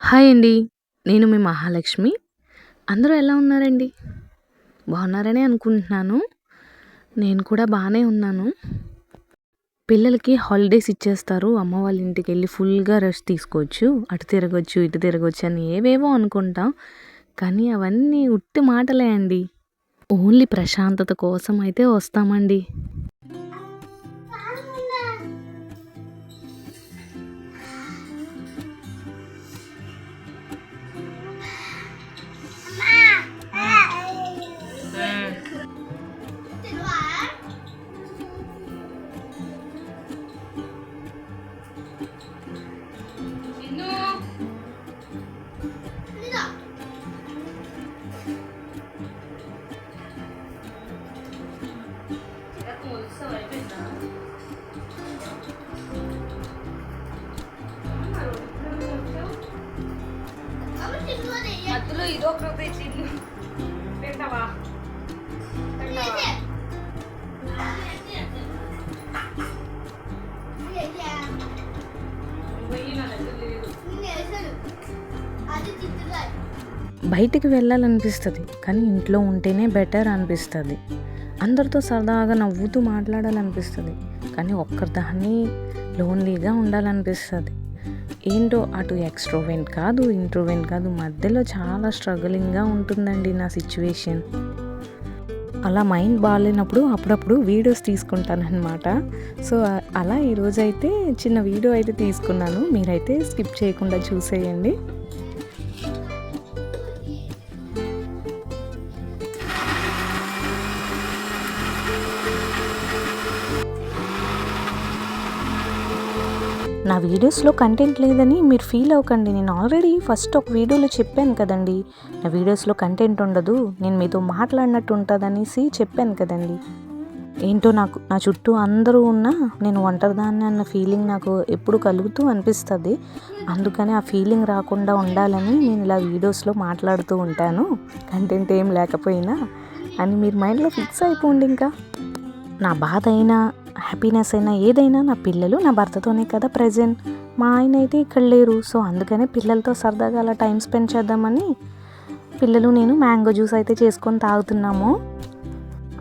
Hi అండి. నేను మీ మహాలక్ష్మి. అందరూ ఎలా ఉన్నారండి? బాగున్నారని అనుకుంటున్నాను. నేను కూడా బాగానే ఉన్నాను. పిల్లలకి హాలిడేస్ ఇచ్చేస్తారు. అమ్మ వాళ్ళ ఇంటికి వెళ్ళి ఫుల్గా రెస్ట్ తీసుకోవచ్చు. అటు తిరగొచ్చు ఇటు తిరగొచ్చు అని ఏవేవో అనుకుంటాం. కానీ అవన్నీ ఉట్టి మాటలే అండి. ఓన్లీ ప్రశాంతత కోసం అయితే వస్తామండి. తింటావా బయటికి వెళ్ళాలనిపిస్తుంది కానీ ఇంట్లో ఉంటేనే బెటర్ అనిపిస్తుంది. అందరితో సరదాగా నవ్వుతూ మాట్లాడాలనిపిస్తుంది కానీ ఒక్కరిదాన్ని లోన్లీగా ఉండాలనిపిస్తుంది. ఏంటో అటు ఎక్స్ట్రోవెంట్ కాదు ఇంట్రోవెంట్ కాదు మధ్యలో చాలా స్ట్రగులింగ్గా ఉంటుందండి నా సిచ్యువేషన్ అలా మైండ్ బాగాలేనప్పుడు అప్పుడప్పుడు వీడియోస్ తీసుకుంటానమాట సో అలా ఈరోజైతే చిన్న వీడియో అయితే తీసుకున్నాను. మీరైతే స్కిప్ చేయకుండా చూసేయండి. నా వీడియోస్లో కంటెంట్ లేదని మీరు ఫీల్ అవ్వకండి. నేను ఆల్రెడీ ఫస్ట్ ఒక వీడియోలో చెప్పాను కదండి. నా వీడియోస్లో కంటెంట్ ఉండదు. నేను మీతో మాట్లాడినట్టు ఉంటుందనేసి చెప్పాను కదండి. ఏంటో నాకు నా చుట్టూ అందరూ ఉన్నా నేను ఒంటరిదాన్ని అన్న ఫీలింగ్ నాకు ఎప్పుడు కలుగుతూ అనిపిస్తుంది. అందుకని ఆ ఫీలింగ్ రాకుండా ఉండాలని నేను ఇలా వీడియోస్లో మాట్లాడుతూ ఉంటాను. కంటెంట్ ఏం లేకపోయినా. అని మీరు మైండ్లో ఫిక్స్ అయిపోండి ఇంకా. నా బాధ అయినా హ్యాపీనెస్ అయినా ఏదైనా నా పిల్లలు నా భర్తతోనే కదా ప్రజెంట్ మా ఆయన అయితే ఇక్కడ లేరు సో అందుకనే పిల్లలతో సరదాగా అలా టైం స్పెండ్ చేద్దామని పిల్లలు నేను మ్యాంగో జ్యూస్ అయితే చేసుకొని తాగుతున్నాము.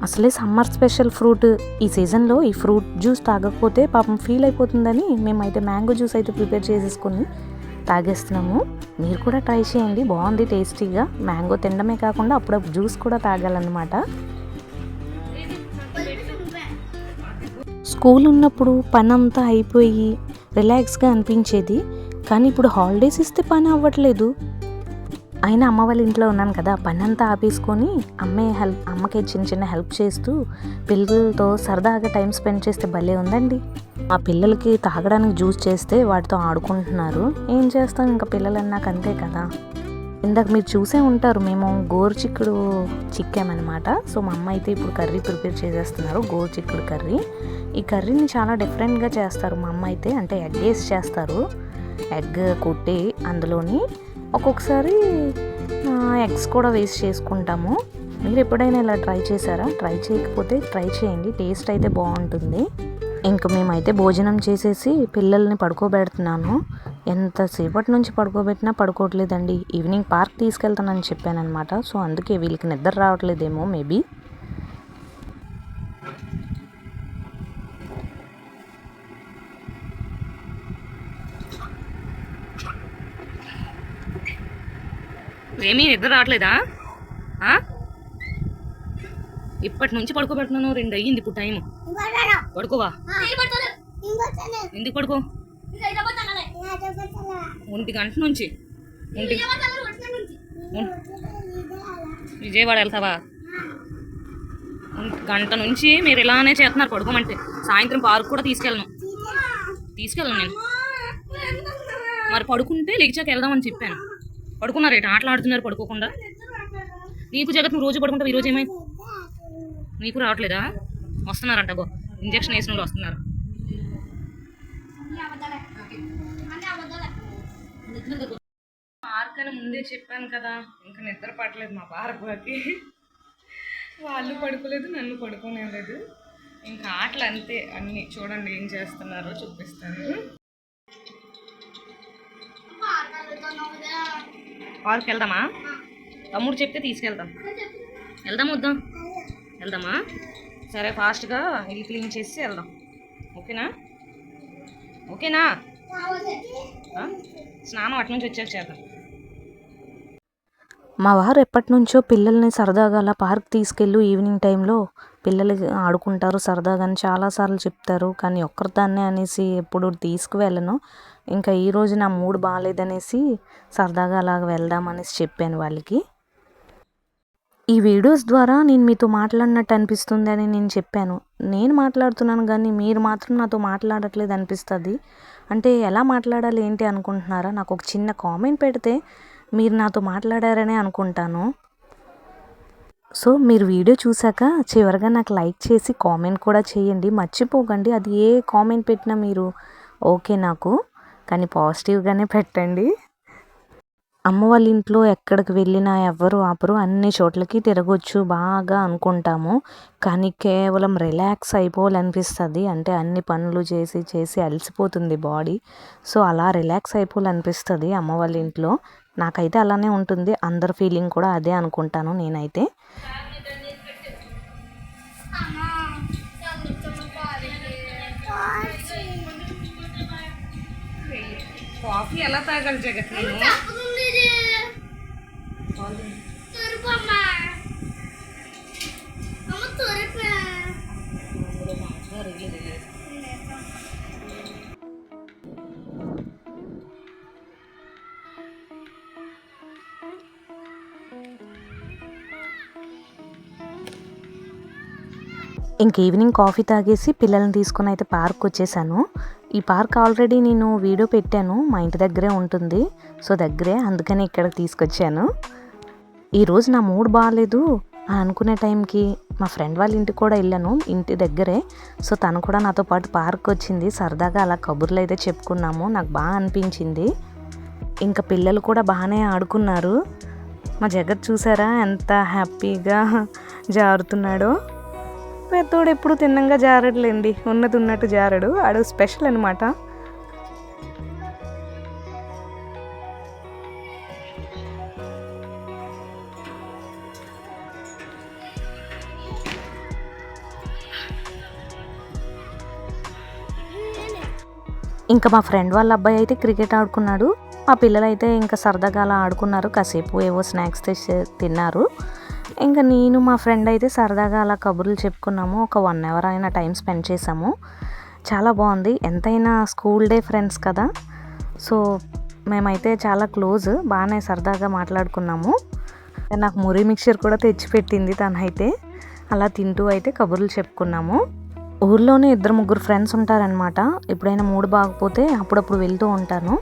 అసలే సమ్మర్ స్పెషల్ ఫ్రూట్ ఈ సీజన్లో ఈ ఫ్రూట్ జ్యూస్ తాగకపోతే పాపం ఫీల్ అయిపోతుందని మేమైతే మ్యాంగో జ్యూస్ అయితే ప్రిపేర్ చేసేసుకొని తాగేస్తున్నాము. మీరు కూడా ట్రై చేయండి బాగుంది టేస్టీగా మ్యాంగో తినడమే కాకుండా అప్పుడప్పుడు జ్యూస్ కూడా తాగాలన్నమాట. స్కూల్ ఉన్నప్పుడు పని అంతా అయిపోయి రిలాక్స్గా అనిపించేది. కానీ ఇప్పుడు హాలిడేస్ ఇస్తే పని అవ్వట్లేదు. అయినా అమ్మ వాళ్ళ ఇంట్లో ఉన్నాను కదా పని అంతా ఆపేసుకొని అమ్మే హెల్ప్ అమ్మకి చిన్న చిన్న హెల్ప్ చేస్తూ పిల్లలతో సరదాగా టైం స్పెండ్ చేస్తే భలే ఉందండి. ఆ పిల్లలకి తాగడానికి జ్యూస్ చేస్తే వాటితో ఆడుకుంటున్నారు. ఏం చేస్తాం ఇంకా పిల్లలు అన్నాక అంతే కదా. ఇందాక మీరు చూసే ఉంటారు మేము గోరు చిక్కుడు చిక్కామన్నమాట. సో మా అమ్మ అయితే ఇప్పుడు కర్రీ ప్రిపేర్ చేసేస్తున్నారు గోరు చిక్కుడు కర్రీ. ఈ కర్రీని చాలా డిఫరెంట్గా చేస్తారు. మా అమ్మ అయితే అంటే ఎగ్ వేసి చేస్తారు. ఎగ్ కొట్టి అందులోని ఒక్కొక్కసారి ఎగ్స్ కూడా వేస్ట్ చేసుకుంటాము. మీరు ఎప్పుడైనా ఇలా ట్రై చేశారా? ట్రై చేయకపోతే ట్రై చేయండి. టేస్ట్ అయితే బాగుంటుంది. ఇంకా మేమైతే భోజనం చేసేసి పిల్లల్ని పడుకోబెడుతున్నాను. ఎంతసేపటి నుంచి పడుకోబెట్టినా పడుకోవట్లేదండి. ఈవినింగ్ పార్క్ తీసుకెళ్తానని చెప్పానమాట సో అందుకే వీళ్ళకి నిద్ర రావట్లేదేమో మేబీ. ఏమీ నిద్ర రావట్లేదా? ఇప్పటి నుంచి పడుకోబెడుతున్నాను రెండు అయ్యింది ఇప్పుడు టైం పడుకోవా? ఎందుకు పడుకో? ఒంటి గంట నుంచి. ఒంటి విజయవాడ వెళ్తావా? గంట నుంచి మీరు ఇలానే చేస్తున్నారు పడుకోమంటే. సాయంత్రం పార్క్ కూడా తీసుకెళ్ళను. తీసుకెళ్ళను నేను. మరి పడుకుంటే లేచాక వెళ్దామని చెప్పాను. పడుకున్నారు ఏంటి? ఆటలు ఆడుతున్నారు పడుకోకుండా. నీకు జగత్ నువ్వు రోజు పడుకుంటావు ఈరోజు ఏమై నీకు రావట్లేదా? వస్తున్నారంట గో. ఇంజక్షన్ వేసిన వాళ్ళు వస్తున్నారు. పార్క్ ముందే చెప్పాను కదా ఇంకా నిద్ర పట్టలేదు మా పార్కులకి. వాళ్ళు పడుకోలేదు నన్ను పడుకోనేలేదు ఇంకా ఆటలు అంతే అన్ని. చూడండి ఏం చేస్తున్నారో చూపిస్తాను. పార్క్ వెళ్దామా? తమ్ముడు చెప్తే తీసుకెళ్తాం వెళ్దాం వద్దాం? వెళ్దామా? సరే ఫాస్ట్గా ఇల్లు క్లీన్ చేసి వెళ్దాం. ఓకేనా? ఓకేనా? స్నానం అటు నుంచి వచ్చాక చేద్దాం. మా వారు ఎప్పటి నుంచో పిల్లల్ని సరదాగా అలా పార్క్ తీసుకెళ్ళు ఈవినింగ్ టైంలో పిల్లలు ఆడుకుంటారు సరదాగా అని చాలాసార్లు చెప్తారు. కానీ ఒక్కరిదాన్నే అనేసి ఎప్పుడు తీసుకువెళ్ళను. ఇంకా ఈ రోజు నా మూడ్ బాగాలేదనేసి సరదాగా అలాగ వెళ్దాం అనేసి చెప్పాను వాళ్ళకి. ఈ వీడియోస్ ద్వారా నేను మీతో మాట్లాడినట్టు అనిపిస్తుంది అని నేను చెప్పాను. నేను మాట్లాడుతున్నాను కానీ మీరు మాత్రం నాతో మాట్లాడట్లేదు అనిపిస్తుంది. అంటే ఎలా మాట్లాడాలి ఏంటి అనుకుంటున్నారా? నాకు ఒక చిన్న కామెంట్ పెడితే మీరు నాతో మాట్లాడారనే అనుకుంటాను. సో మీరు వీడియో చూసాక చివరిగా నాకు లైక్ చేసి కామెంట్ కూడా చేయండి. మర్చిపోకండి. అది ఏ కామెంట్ పెట్టినా మీరు ఓకే నాకు. కానీ పాజిటివ్గానే పెట్టండి. అమ్మ వాళ్ళ ఇంట్లో ఎక్కడికి వెళ్ళినా ఎవ్వరు ఆపరు. అన్ని చోట్లకి తిరగొచ్చు బాగా అనుకుంటాము. కానీ కేవలం రిలాక్స్ అయిపోవాలనిపిస్తుంది. అంటే అన్ని పనులు చేసి చేసి అలసిపోతుంది బాడీ. సో అలా రిలాక్స్ అయిపోవాలనిపిస్తుంది అమ్మ వాళ్ళ ఇంట్లో. నాకైతే అలానే ఉంటుంది. అందరి ఫీలింగ్ కూడా అదే అనుకుంటాను నేనైతే. కాఫీ ఎలా తాగాలి జగత్ ఇంక ఈవినింగ్ కాఫీ తాగేసి పిల్లల్ని తీసుకుని అయితే పార్క్ వచ్చేసాను. ఈ పార్క్ ఆల్రెడీ నేను వీడియో పెట్టాను. మా ఇంటి దగ్గరే ఉంటుంది. సో దగ్గరే అందుకని ఇక్కడికి తీసుకొచ్చాను. ఈరోజు నా మూడ్ బాగాలేదు అని అనుకునే టైంకి మా ఫ్రెండ్ వాళ్ళ ఇంటికి కూడా వెళ్ళాను. ఇంటి దగ్గరే. సో తను కూడా నాతో పాటు పార్క్ వచ్చింది. సరదాగా అలా కబుర్లు అయితే చెప్పుకున్నాము. నాకు బాగా అనిపించింది. ఇంకా పిల్లలు కూడా బాగానే ఆడుకున్నారు. మా జగత్ చూసారా ఎంత హ్యాపీగా జారుతున్నాడో. పెద్దోడు ఎప్పుడు తిన్నంగా జారడులేండి ఉన్నది ఉన్నట్టు జారడు. ఆడు స్పెషల్ అనమాట ఇంకా మా ఫ్రెండ్ వాళ్ళ అబ్బాయి అయితే క్రికెట్ ఆడుకున్నాడు. మా పిల్లలు అయితే ఇంకా సరదాగా అలా ఆడుకున్నారు. కాసేపు ఏవో స్నాక్స్ తెచ్చి తిన్నారు. ఇంకా నేను మా ఫ్రెండ్ అయితే సరదాగా అలా కబుర్లు చెప్పుకున్నాము. ఒక వన్ అవర్ అయినా టైం స్పెండ్ చేసాము చాలా బాగుంది. ఎంతైనా స్కూల్ డే ఫ్రెండ్స్ కదా. సో మేమైతే చాలా క్లోజ్ బాగానే సరదాగా మాట్లాడుకున్నాము. నాకు మురి మిక్చర్ కూడా తెచ్చిపెట్టింది తనైతే. అలా తింటూ అయితే కబుర్లు చెప్పుకున్నాము. ఊర్లోనే ఇద్దరు ముగ్గురు ఫ్రెండ్స్ ఉంటారనమాట ఎప్పుడైనా మూడు బాగపోతే అప్పుడప్పుడు వెళ్తూ ఉంటాను.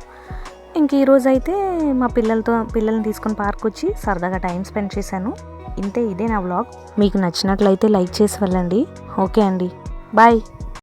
ఇంక ఈరోజు అయితే మా పిల్లలతో పిల్లల్ని తీసుకొని పార్క్ వచ్చి సరదాగా టైం స్పెండ్ చేశాను. ఇంతే ఇదే నా వ్లాగ్ మీకు నచ్చినట్లయితే లైక్ చేసి వెళ్ళండి. ఓకే అండి. బాయ్.